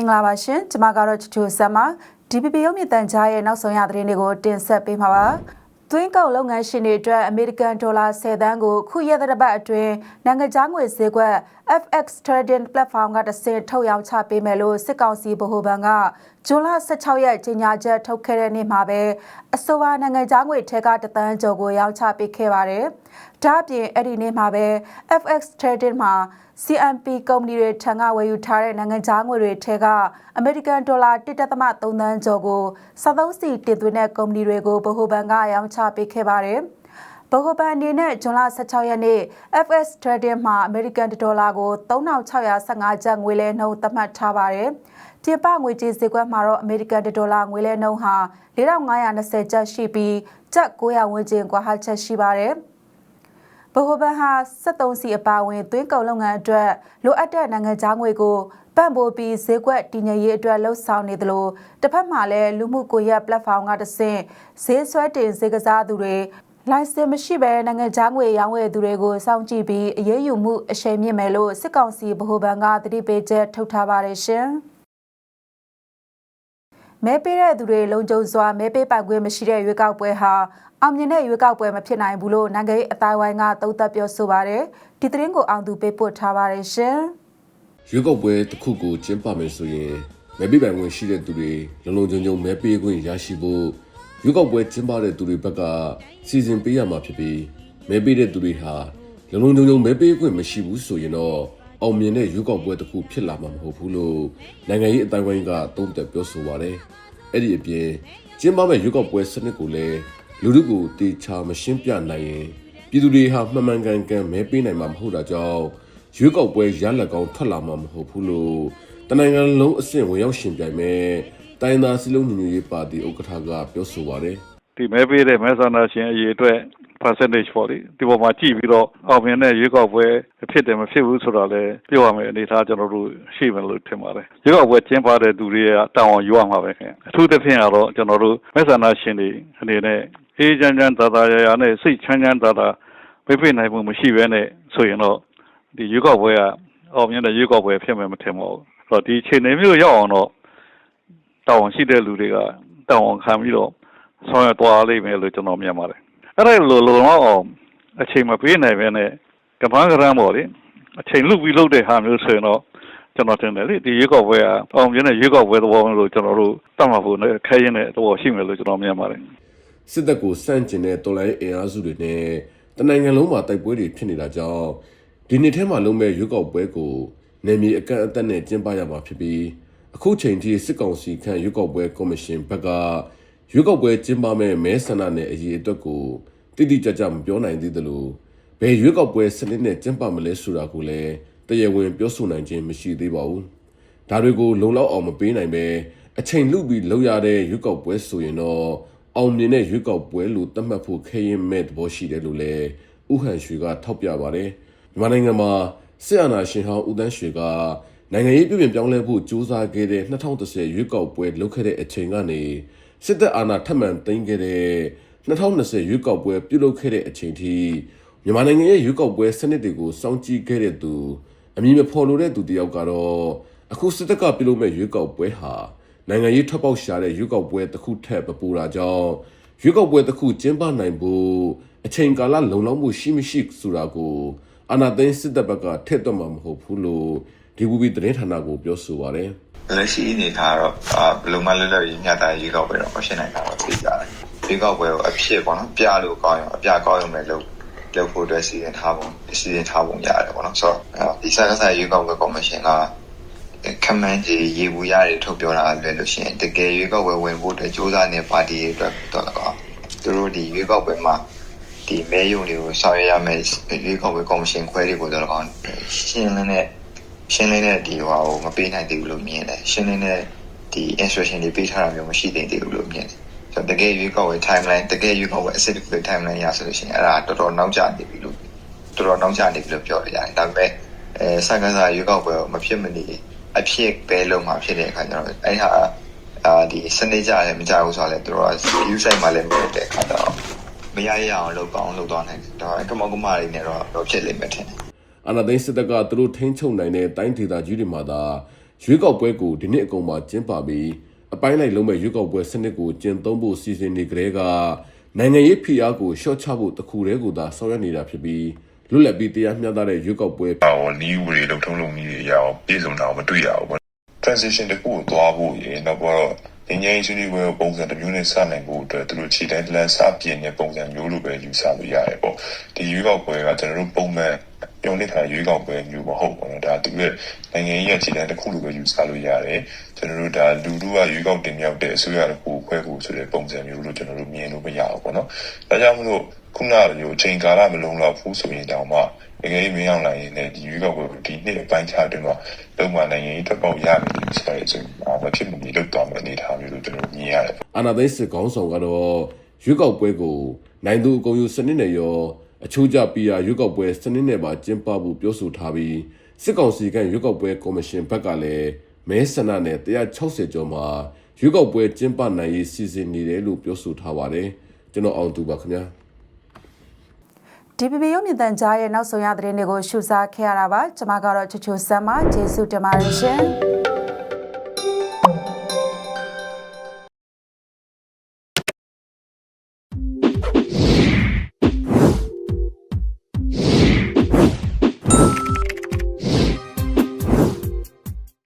င်္ဂလာပါရှင်ကျွန်မကတော့ချူချူဆက်ပါ DPP ရုံးမြင့်တန်ကြားရဲ့နောက်ဆုံးရသတင်းတွေကိုတင်ဆက်ပေးမှာပါသွင်းကောက်လုပ်ငန်းရှင်တွေအတွက်အမေရိကန်ဒေါ်လာ10သန်းကိုခုရက်သတ္တပတ်အတွင်းနိုင်ငံခြားငွေဈေးကွက် FX Trading Platform ကတစ်ဆင့်ထုတ်ရောင်းချပေးမယ်လို့စစ်ကောင်စီဗဟိုဘဏ်ကဇွန်လ16ရက်ကြေညာချက်ထုတ်ခဲ့တဲ့နေ့မှာပဲအဆိုပါနိုင်ငံခြားငွေထက်ကတသန်းကျော်ကိုရောင်းချပေးခဲ့ပါတယ်။ဒါ့အပြင်အဲ့ဒီနေ့မှာပဲ FX Trading မှာ CMP ကုမ္ပဏီတွေထံကဝယ်ယူထားတဲ့နိုင်ငံခြားငွေတွေထဲကအမေရိကန်ဒေါ်လာ1.3သန်းကျော်ကိုစသုံးစီတင်သွင်းတဲ့ကုမ္ပဏီတွေကိုဗဟိုဘဏ်ကရောင်းချပေးခဲ့ပါတယ်။ဗဟိုဘဏ်အနေနဲ့ဇွန်လ16ရက်နေ့ FX Trading မှာအမေရိကန်ဒေါ်လာကို3615ကျပ်ငွေလဲနှုန်းသတ်မှတ်ထားပါတယ်။ ပြင်ပငွေကြေးဈေးကွက်မှာတော့အမေရိကန်ဒေါ်လာငွေလဲနှုန်းဟာ4520ကျပ်ရှိပြီးကျပ်900ဝန်းကျင်ကွာဟချက်ရှိပါတယ်။ဗဟိုဘဏ်ဟာ73စီအပါအဝင်သွင်းကုန်လုပ်ငန်းအတွက်လိုအပ်တဲ့နိုင်ငံခြားငွေကိုပံ့ပိုးပြီးဈေးကွက်တည်ငြိမ်ရေးအတွက်လှုံ့ဆော်နေသလိုတစ်ဖက်မှာလည်းလူမှုကွန်ရက် platform ကတဆင့်ဈေးဆွဲတင်ဈေးကစားသူတွေလိုင်စင်မရှိဘဲနိုင်ငံခြားငွေရောင်းဝယ်သူတွေကိုစောင့်ကြည့်ပြီးအရေးယူမှုအရှိန်မြင့်မယ်လို့စစ်ကောင်စီဗဟိုဘဏ်ကတတိပေးချက်ထုတ်ထားပါတယ်ရှင်။ မဲပေးတဲ့သူတွေလုံခြုံစွာမဲပေးပိုင်ခွင့်မရှိတဲ့ရွေးကောက်ပွဲဟာအောင်မြင်တဲ့ရွေးကောက်ပွဲမဖြစ်နိုင်ဘူးလို့နိုင်ငံရေးအတိုင်းဝိုင်းကသုံးသပ်ပြောဆိုပါတယ်ဒီသတင်းကိုအောင်သူပေးပို့ထားပါတယ်ရှင်ရွေးကောက်ပွဲတစ်ခုကိုကျင်းပမယ်ဆိုရင်မဲပေးပိုင်ခွင့်ရှိတဲ့သူတွေလုံလုံခြုံခြုံမဲပေးခွင့်ရရှိဖို့ရွေးကောက်ပွဲကျင်းပတဲ့သူတွေဘက်ကစီစဉ်ပေးရမှာဖြစ်ပြီးမဲပေးတဲ့သူတွေဟာလုံလုံခြုံခြုံမဲပေးခွင့်မရှိဘူးဆိုရင်တော့ အောင်မြင်တဲ့ရွေးကောက်ပွဲတစ်ခုဖြစ်လာမှာမဟုတ်ဘူးလို့နိုင်ငံရေးအတိုင်းဝိုင်းကသုံးသပ်ပြောဆိုပါတယ်။အဲ့ဒီအပြင်ကျင်းပမဲ့ရွေးကောက်ပွဲစနစ်ကိုလည်းလူထုကိုတေချာမရှင်းပြနိုင်ရင်ပြည်သူတွေဟာမှန်မှန်ကန်ကန်မဲပေးနိုင်မှာမဟုတ်တာကြောင့်ရွေးကောက်ပွဲရလဒ်ကောင်းထွက်လာမှာမဟုတ်ဘူးလို့တနိုင်ငံလုံးအဆင့်ဝင်ရောက်ရှင်ပြိုင်မဲ့တိုင်းသားစည်းလုံးညီညွတ်ရေးပါတီဥက္ကဋ္ဌကပြောဆိုပါတယ်ဒီမဲပေးတဲ့မဲဆန္ဒရှင်အရေးအတွက် percentage ပေါ့လေဒီပေါ်မှာကြည့်ပြီးတော့အောင်မြင်တဲ့ရွေးကောက်ပွဲဖြစ်တယ်မဖြစ်ဘူးဆိုတော့လည်းပြောရမယ်အနေထားကျွန်တော်တို့ရှိမယ်လို့ထင်ပါတယ်ရွေးကောက်ပွဲကျင်းပတဲ့သူတွေကတောင်းအောင်ယူရမှာပဲခင်အထူးသဖြင့်ကတော့ကျွန်တော်တို့မဲဆန္ဒရှင်တွေအနေနဲ့အေးချမ်းချမ်းသာသာရရနဲ့စိတ်ချမ်းချမ်းသာသာပြပြနိုင်မှုမရှိဘဲနဲ့ဆိုရင်တော့ဒီရွေးကောက်ပွဲကအောင်မြင်တဲ့ရွေးကောက်ပွဲဖြစ်မယ်မထင်ပါဘူးဆိုတော့ဒီအချိန်မျိုးရောက်အောင်တော့တောင်းရှိတဲ့လူတွေကတောင်းခံပြီးတော့ဆောင်ရွက်သွားလိမ့်မယ်လို့ကျွန်တော်မြင်ပါတယ် အဲ့ဒါလိုလုံလောက်အောင်အချိန်မပေးနိုင်ပဲနဲ့ကမ္ဘာကရမ်းပေါ့လေအချိန်လူပြီးလုပ်တဲ့ဟာမျိုးဆိုရင်တော့ကျွန်တော်တင်တယ်လေဒီရွေးကောက်ပွဲကအောင်မြင်တဲ့ရွေးကောက်ပွဲသဘောလို့ကျွန်တော်တို့တတ်မှတ်ဖို့နဲ့ခဲရင်တဲ့သဘောရှိမယ်လို့ကျွန်တော်မြင်ပါတယ်စစ်တပ်ကိုစန့်ကျင်တဲ့တော်လိုင်းအင်အားစုတွေနဲ့တနိုင်ငံလုံးမှာတိုက်ပွဲတွေဖြစ်နေတာကြောင့်ဒီနှစ်ထဲမှာလုံးမဲ့ရွေးကောက်ပွဲကိုနေမြေအကန့်အသတ်နဲ့ကျင်းပရမှာဖြစ်ပြီးအခုချိန်ထိစစ်ကောင်စီခန့်ရွေးကောက်ပွဲကော်မရှင်ဘက်က ရွေးကောက်ပွဲကျင်းပမဲ့မဲဆန္ဒနယ်အရေးအတွက်ကိုတိတိကျကျမပြောနိုင်သေးသလိုဘယ်ရွေးကောက်ပွဲစနစ်နဲ့ကျင်းပမလဲဆိုတာကိုလည်းတရားဝင်ပြောဆိုနိုင်ခြင်းမရှိသေးပါဘူးဒါတွေကိုလုံလောက်အောင်မပေးနိုင်ပဲအချိန်လူပြီးလောက်ရတဲ့ရွေးကောက်ပွဲဆိုရင်တော့အောင်မြင်တဲ့ရွေးကောက်ပွဲလို့သတ်မှတ်ဖို့ခဲရင်မဲ့သဘောရှိတယ်လို့လည်းဥဟန်ရွှေကထောက်ပြပါတယ်မြန်မာနိုင်ငံမှာစစ်အာဏာရှင်ဟောင်းဦးတန်းရွှေကနိုင်ငံရေးပြည်ပြင်ပြောင်းလဲဖို့ကြိုးစားခဲ့တဲ့2010ရွေးကောက်ပွဲလုပ်ခဲ့တဲ့အချိန်ကနေ စစ်တပ်အာဏာထပ်မံသိမ်းခဲ့တဲ့2020ရွေးကောက်ပွဲပြုလုပ်ခဲ့တဲ့အချိန်ထိမြန်မာနိုင်ငံရဲ့ရွေးကောက်ပွဲစနစ်တွေကိုစောင့်ကြည့်ခဲ့တဲ့သူအမည်မဖော်လိုတဲ့သူတယောက်ကတော့အခုစစ်တပ်ကပြုလုပ်မဲ့ရွေးကောက်ပွဲဟာနိုင်ငံရေးထွက်ပေါက်ရှာတဲ့ရွေးကောက်ပွဲတစ်ခုထက်ပပူတာကြောင့်ရွေးကောက်ပွဲတစ်ခုကျင်းပနိုင်ဖို့အချိန်ကာလလုံလောက်မှုရှိမရှိဆိုတာကိုအာဏာသိမ်းစစ်တပ်ဘက်ကထည့်သွင်းမှာမဟုတ်ဘူးလို့ဒီဘူဘီသတင်းဌာနကိုပြောဆိုပါရယ် လက်ရှိအနေထားတော့အာဘယ်လိုမှလွတ်လပ်ရေးမြတ်သားရေးကောက်ပွဲတော့မဖြစ်နိုင်တာတော့သိကြတယ်။ရေးကောက်ပွဲကိုအဖြစ်ပေါ့နော်ပြလို့ကောင်းရင်အပြကောင်းရုံပဲလို့လုပ်ဖို့အတွက်စီစဉ်ထားပုံစီစဉ်ထားပုံရတယ်ပေါ့နော်ဆိုတော့ဒီစားကစားရေးကောက်ပွဲကော်မရှင်ကခမန်းကြီးရေဘူးရတွေထုတ်ပြောတာလည်းလို့ရှိရင်တကယ်ရွေးကောက်ပွဲဝင်ဖို့အတွက်စ조사နေပါတီတွေအတွက်တော့တော့သူတို့ဒီရွေးကောက်ပွဲမှာဒီမဲယုံတွေကိုဆောင်ရွက်ရမယ်ရွေးကောက်ပွဲကော်မရှင်ခွဲတွေကိုတော့ကောရှင်းလင်းတဲ့ ရှင်းလင်းတဲ့ဒီဟိုမပေးနိုင်သေးဘူးလို့မြင်တယ်ရှင်းလင်းတဲ့ဒီ instruction တွေပေးထားတာမျိုးမရှိသေးဘူးလို့မြင်တယ်ဆိုတော့တကယ်ရွေးကောက်ဝယ် timeline တကယ်ရွေးကောက်ဝယ် asset ကို timeline ရဆိုလို့ရှိရင်အဲ့ဒါတော်တော်နောက်ကျနေပြီလို့တော်တော်နောက်ကျနေပြီလို့ပြောလို့ရတယ်ဒါပေမဲ့အဲစကားစားရွေးကောက်ပွဲမဖြစ်မနေအဖြစ်ပဲလုံးမှာဖြစ်တဲ့အခါကျတော့အဲ့ဟာအာဒီစနေကြလည်းမကြဘူးဆိုတော့လေသူတို့က view site မှာလည်းမဟုတ်တဲ့အခါကျတော့မရရအောင်လုပ်ကောင်းလုပ်သွားနိုင်တယ်ဒါကမောကမတွေနဲ့တော့တော့ဖြစ်လိမ့်မယ်ထင်တယ် အာဏာသိမ်းစစ်တပ်ကသူတို့ထိန်းချုပ်နိုင်တဲ့တိုင်းဒေသကြီးတွေမှာသာရွေးကောက်ပွဲကိုဒီနှစ်အကုန်မှာကျင်းပပြီးအပိုင်းလိုက်လုံးမဲ့ရွေးကောက်ပွဲစနစ်ကိုကျင့်သုံးဖို့စီစဉ်နေကြတဲ့ကနိုင်ငံရေးဖိအားကိုရှော့ချဖို့တခုတည်းကိုသာဆောင်ရွက်နေတာဖြစ်ပြီးလွတ်လပ်ပြီးတရားမျှတတဲ့ရွေးကောက်ပွဲဟောနီးဝရီလုံထုံးလုံကြီးတွေရအောင်ပြည်စုံတော့မတွေ့ရဘူးပေါ့ transition တခုကိုသွားဖို့ရေနောက်တော့ငင်းငင်းဆွေးနွေးပွဲပုံစံတစ်မျိုးနဲ့စနိုင်ဖို့အတွက်သူတို့ခြေတိုင်းလန်စပြင်းတဲ့ပုံစံမျိုးလိုပဲယူဆလို့ရတယ်ပေါ့ဒီရွေးကောက်ပွဲကကျွန်တော်တို့ပုံမှန် ပြုံးနေတာရွေးကောက်ပွဲမျိုးမဟုတ်ဘူးနော်ဒါသူရဲ့နိုင်ငံရေးခြေတိုင်းတစ်ခုလိုပဲယူဆလို့ရတယ်ကျွန်တော်တို့ဒါလူလူကရွေးကောက်တင်မြောက်တဲ့အစိုးရတစ်ခုခွဲဖို့ဆိုတဲ့ပုံစံမျိုးလို့ကျွန်တော်တို့မြင်လို့မရဘူးပေါ့နော်ဒါကြောင့်မလို့ခုနကလိုချိန်ကာလမလုံးတော့ဘူးဆိုရင်တောင်မှတကယ်မင်းအောင်နိုင်ရင်လည်းဒီရွေးကောက်ပွဲဒီနှစ်အပိုင်းခြားတွင်မှာလုံမနိုင်ငံရေးထွက်ပေါက်ရမယ်လို့ဆိုရဲဆိုတော့မဖြစ်မနေလုပ်သွားမယ်အနေထားမျိုးလို့ကျွန်တော်မြင်ရတယ်အာနာသိန်းစစ်ကောင်းဆောင်ကတော့ရွေးကောက်ပွဲကိုနိုင်သူအကုန်ယူစနစ်နဲ့ရော အချိုးကျပီယာရွေးကောက်ပွဲစနစ်နဲ့ပါကျင်းပဖို့ပြောဆိုထားပြီးစစ်ကောင်စီကရွေးကောက်ပွဲကော်မရှင်ဘက်ကလည်းမဲဆန္ဒနဲ့160ကျော်မှာရွေးကောက်ပွဲကျင်းပနိုင်ရေးစီစဉ်နေတယ်လို့ပြောဆိုထားပါတယ်ကျွန်တော်အောင်သူပါခင်ဗျာ DPP ရုပ်မြင်သံကြားရဲ့နောက်ဆုံးရသတင်းတွေကိုရှုစားခဲ့ရတာပါကျွန်မကတော့ချူချူဆမ်းမကျေးဇူးတင်ပါတယ်ရှင်